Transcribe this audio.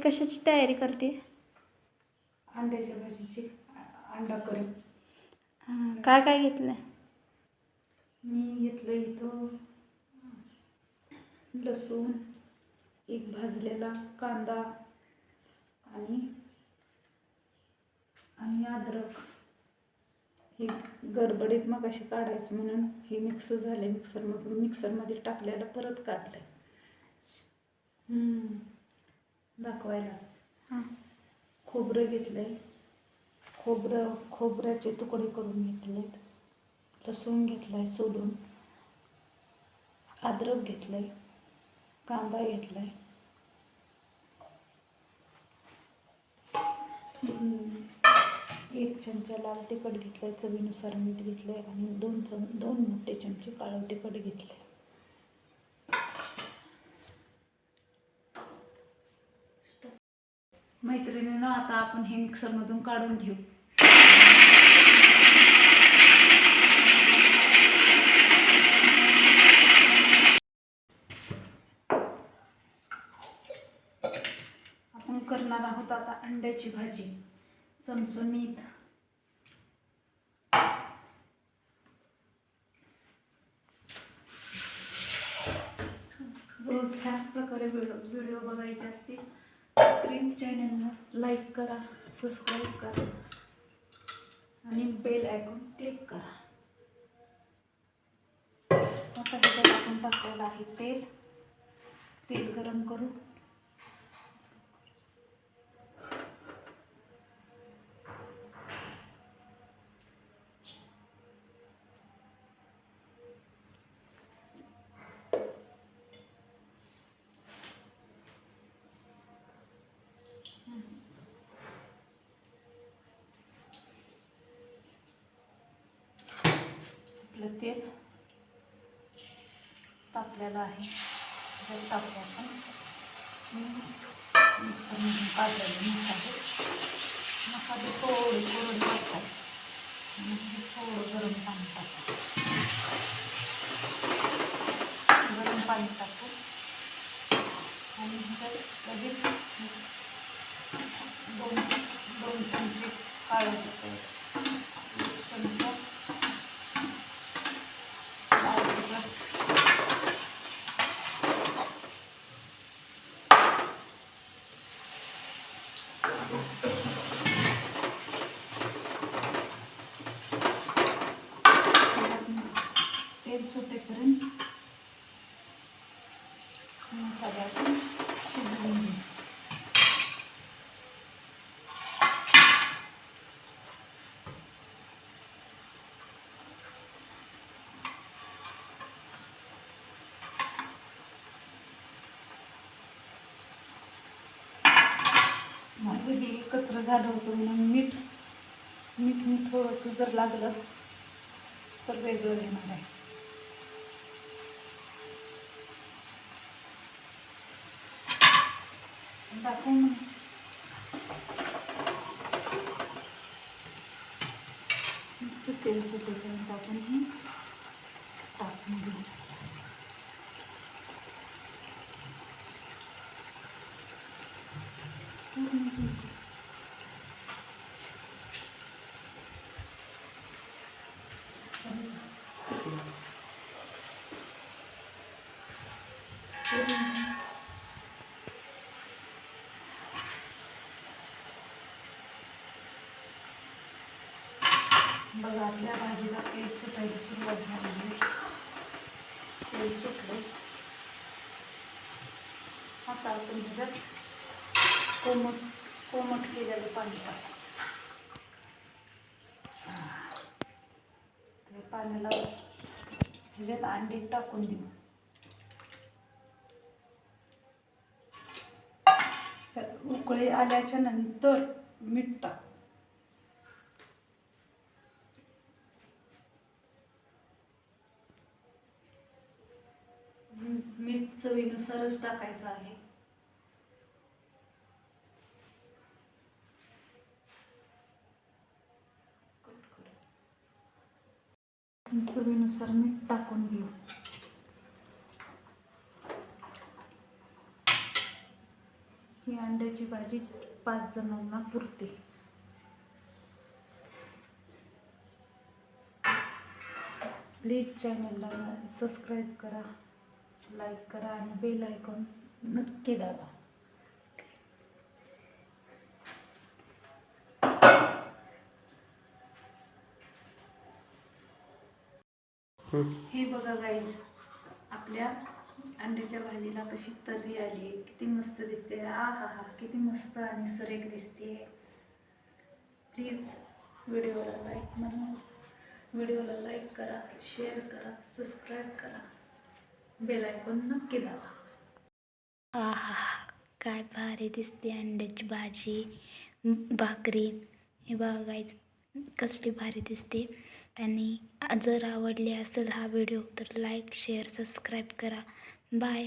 कशाची तयारी करते? अंड्याच्या भाजीची अंडा करी. हां, काय काय घेतलं मी घेतलं इथं लसूण एक भाजलेला कांदा आणि आणि अद्रक. हे गडबडीत मग असे काढायचं म्हणून हे मिक्स झाले मिक्सरमधून मिक्सरमध्ये टाकलेलं परत हम्म. दाखवायला. हां. खोबरं घेतलंय. खोबरं खोबऱ्याचे तुकडे करून घेतलेत. लसूण घेतलाय सोलून. अद्रक घेतलंय. कांदा घेतलाय. हम्म. एक चमचा लाल तिखट घेतलंय चवीनुसार मीठ घेतलंय आणि दोन चम दोन मोठे चमचे काळं तिखट घेतलंय. मैत्रिणीनं आता आपण हे मिक्सरमधून काढून घेऊ. आपण करणार आहोत आता अंड्याची भाजी. चमचमीत. रोज ह्याच प्रकारे व्हिडिओ व्हिडिओ बघायचे असतील. प्लीज चॅनलला लाईक करा सबस्क्राईब करा आणि बेल आयकॉन क्लिक करा. आता ह्याच्यात आपण टाकलेलं आहे तेल. तेल गरम करू आपलं तेल तापलेलं आहे. त्यात तापले आपण मिक्सरमधून काढलेले मसाले मसाले थोडे करून टाकतात आणि थोडं गरम पाणी टाकतो गरम पाणी टाकू आणि लगेच दोन दोन चमचे काढून चमचा लाल तिखट तेल सुटेपर्यंत मसाल्यातून शिजवून घेऊ माझं हे एकत्र झालं होतं म्हणून मीठ मीठ मी थोडंसं जर लागलं तर वेगळं घेणार आहे. दाखव मग. नुसतं तेल सुटेपर्यंत आपण हे टाकून घेऊ. बघा आपल्या भाजीला तेल सुटायची सुरुवात झाली तेल सुटले आता आपण ह्याच्यात कोमट कोमट केलेलं पाणी टाक. पाण्याला ह्याच्यात अंडी टाकून देऊ त्यात उकळी आल्याच्यानंतर मीठ टाक. मीठ चवीनुसारच टाकायचं आहे. चवीनुसार मीठ टाकून घेऊ ही अंड्याची भाजी पाच जणांना पुरते प्लीज चॅनलला सबस्क्राईब करा लाईक करा आणि बेल आयकॉन नक्की दाबा हे. बघा गाईज आपल्या अंड्याच्या भाजीला कशी तर्री आली किती मस्त दिसते. आ हा हा किती मस्त आणि सुरेख दिसते. प्लीज व्हिडिओला लाईक म्हणा. व्हिडिओला लाईक करा शेअर करा सबस्क्राईब करा. बेल आयकॉन नक्की दाबा. आहा काय भारी दिसते अंड्याची भाजी भाकरी. हे बघायचं कसली भारी दिसते. आणि जर आवडली असेल हा व्हिडिओ तर लाईक शेअर सबस्क्राईब करा. बाय